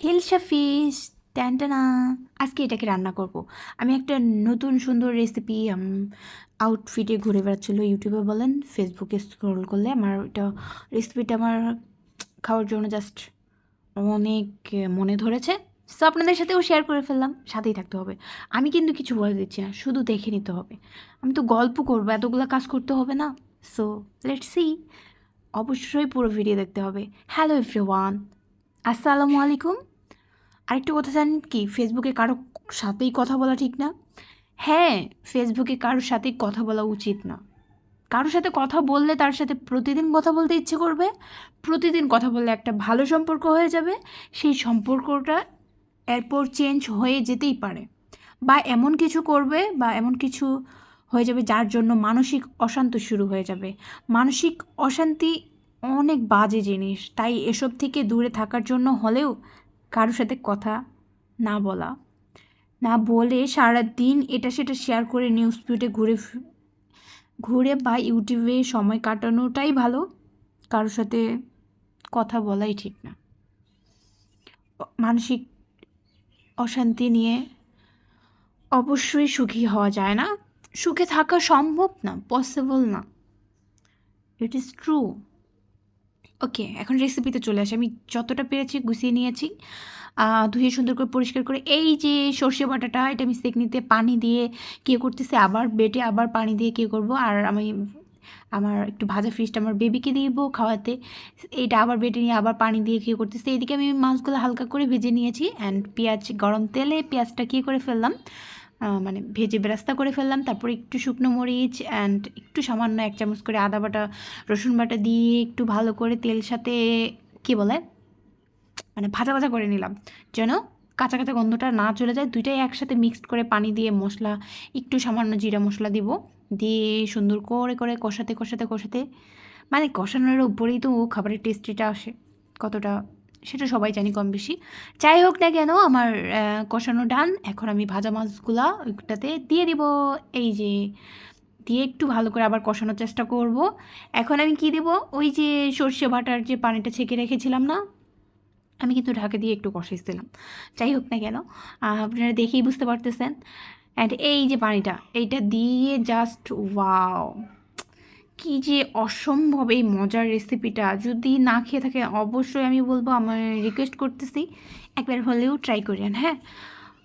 Hilsa fish ট্যান্টানা, আজকে এটাকে রান্না করব। আমি একটা নতুন সুন্দর রেসিপি আউটফিটে ঘুরে বেড়াচ্ছিলো ইউটিউবে বলেন ফেসবুকে স্ক্রল করলে আমার এটা রেসিপিটা আমার খাওয়ার জন্য জাস্ট অনেক মনে ধরেছে। সো আপনাদের সাথেও শেয়ার করে ফেললাম, সাথেই থাকতে হবে। আমি কিন্তু কিছু বলে দিচ্ছি না, শুধু দেখে নিতে হবে। আমি তো গল্প করব, এতগুলো কাজ করতে হবে না। সো লেট সি অবশ্যই পুরো ভিডিও দেখতে হবে। হ্যালো এভরিওয়ান আসসালামু আলাইকুম। আরেকটু কথা জানেন কি? ফেসবুকে কারও সাথেই কথা বলা ঠিক না? হ্যাঁ ফেসবুকে কারোর সাথেই কথা বলা উচিত না। কারোর সাথে কথা বললে তার সাথে প্রতিদিন কথা বলতে ইচ্ছে করবে। প্রতিদিন কথা বললে একটা ভালো সম্পর্ক হয়ে যাবে। সেই সম্পর্কটা এরপর চেঞ্জ হয়ে যেতেই পারে। বা এমন কিছু করবে বা এমন কিছু হয়ে যাবে যার জন্য মানসিক অশান্ত শুরু হয়ে যাবে। মানসিক অশান্তি অনেক বাজে জিনিস। তাই এসব থেকে দূরে থাকার জন্য হলেও কারোর সাথে কথা না বলা, না বলে সারা দিন এটা সেটা শেয়ার করে নিউজ ফিডে ঘুরে ঘুরে বা ইউটিউবে সময় কাটানোটাই ভালো। কারোর সাথে কথা বলাই ঠিক না। মানসিক অশান্তি নিয়ে অবশ্যই সুখী হওয়া যায় না। সুখে থাকা সম্ভব না পসিবল না। ইট ইজ ট্রু ওকে এখন রেসিপিতে চলে আসি। আমি যতটা পেরেছি গুছিয়ে নিয়েছি। ধুয়ে সুন্দর করে পরিষ্কার করে এই যে সর্ষে বাটাটা, এটা আমি সেকনিতে পানি দিয়ে কে করতেছে, আবার বেটে আবার পানি দিয়ে কে করব। আর আমি আমার একটু ভাজা ফিশটা আমার বেবিকে দিব খাওয়াতে। এইটা আবার বেটে নিয়ে আবার পানি দিয়ে কী করতেছি। এইদিকে আমি মাছগুলো হালকা করে ভেজে নিয়েছি। অ্যান্ড পেঁয়াজ, গরম তেলে পেঁয়াজটা কী করে ফেললাম? মানে ভেজে বেরাস্তা করে ফেললাম। তারপর একটু শুকনো মরিচ অ্যান্ড একটু সামান্য এক চামচ করে আদা বাটা, রসুন বাটা দিয়ে একটু ভালো করে তেল সাথে, কী বলে? মানে ভাজা ভাজা করে নিলাম। যেন কাঁচা কাঁচা গন্ধটা না চলে যায়। দুইটাই একসাথে মিক্সড করে পানি দিয়ে মশলা, একটু সামান্য জিরা মশলা দিব। দিয়ে সুন্দর করে করে কষাতে কষাতে কষাতে মানে কষানোর উপরেই তো খাবারের টেস্টিটা আসে। কতটা সেটা সবাই জানি কম বেশি। যাই হোক না কেন, আমার কষানো ডান। এখন আমি ভাজা মাছগুলা ওইটাতে দিয়ে দিব। এই যে, দিয়ে একটু ভালো করে আবার কষানোর চেষ্টা করব। এখন আমি কি দেব? ওই যে সর্ষে বাটার যে পানিটা ছেঁকে রেখেছিলাম না? আমি কিন্তু ঢাকা দিয়ে একটু কষাইছিলাম। যাই হোক না কেন আপনারা দেখেই বুঝতে পারতেছেন। অ্যান্ড এই যে পানিটা, এইটা দিয়ে জাস্ট ওয়াও কি যে অসম্ভব এই মজার রেসিপিটা যদি না খেয়ে থাকে, অবশ্যই আমি বলব আমার রিকোয়েস্ট করতেছি, একবার হলেও ট্রাই করেন হ্যাঁ?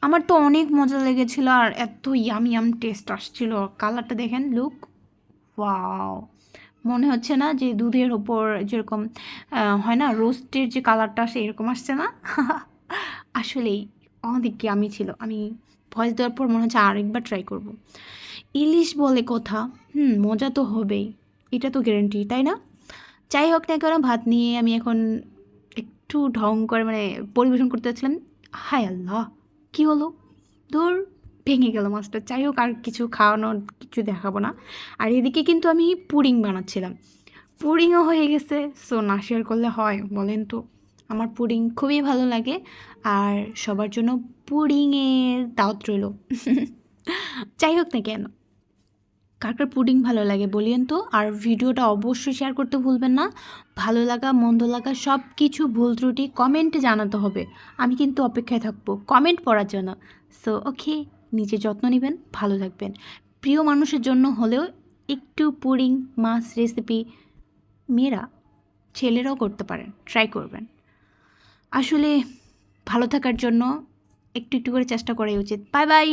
আমার তো অনেক মজা লেগেছিল আর এত ইয়াম ইয়াম টেস্ট আসছিল। কালারটা দেখেন লুক ওয়াও মনে হচ্ছে না যে দুধের ওপর যেরকম হয় না রোস্টের যে কালারটা আসে, এরকম আসছে না? আসলেই অনেক আমি ছিল। আমি ভয়েস দেওয়ার পর মনে হচ্ছে আরেকবার ট্রাই করব। ইলিশ বলে কথা, হুম, মজা তো হবেই। এটা তো গ্যারেন্টি তাই না? যাই হোক না কেন, ভাত নিয়ে আমি এখন একটু ঢং করে মানে পরিবেশন করতে যাচ্ছিলাম। হায় আল্লাহ, কি হলো? ধর ভেঙে গেল মাছটা। যাই হোক, আর কিছু খাওয়ানোর কিছু দেখাবো না। আর এদিকে কিন্তু আমি পুডিং বানাচ্ছিলাম। পুডিংও হয়ে গেছে। সো না শেয়ার করলে হয়, বলেন তো। আমার পুডিং খুবই ভালো লাগে। আর সবার জন্য পুডিংয়ের দাওয়াত রইল। যাই হোক না কেন। কার কার পুডিং ভালো লাগে বলিয়েন তো? আর ভিডিওটা অবশ্যই শেয়ার করতে ভুলবেন না। ভালো লাগা, মন্দ লাগা সব কিছু ভুল ত্রুটি কমেন্টে জানাতে হবে। আমি কিন্তু অপেক্ষায় থাকব কমেন্ট পড়ার জন্য। সো ওকে নিজে যত্ন নেবেন, ভালো থাকবেন। প্রিয় মানুষের জন্য হলেও একটু পুডিং, মাছ রেসিপি মেয়েরা ছেলেরাও করতে পারেন ট্রাই করবেন। আসলে ভালো থাকার জন্য একটু একটু করে চেষ্টা করাই উচিত। Bye bye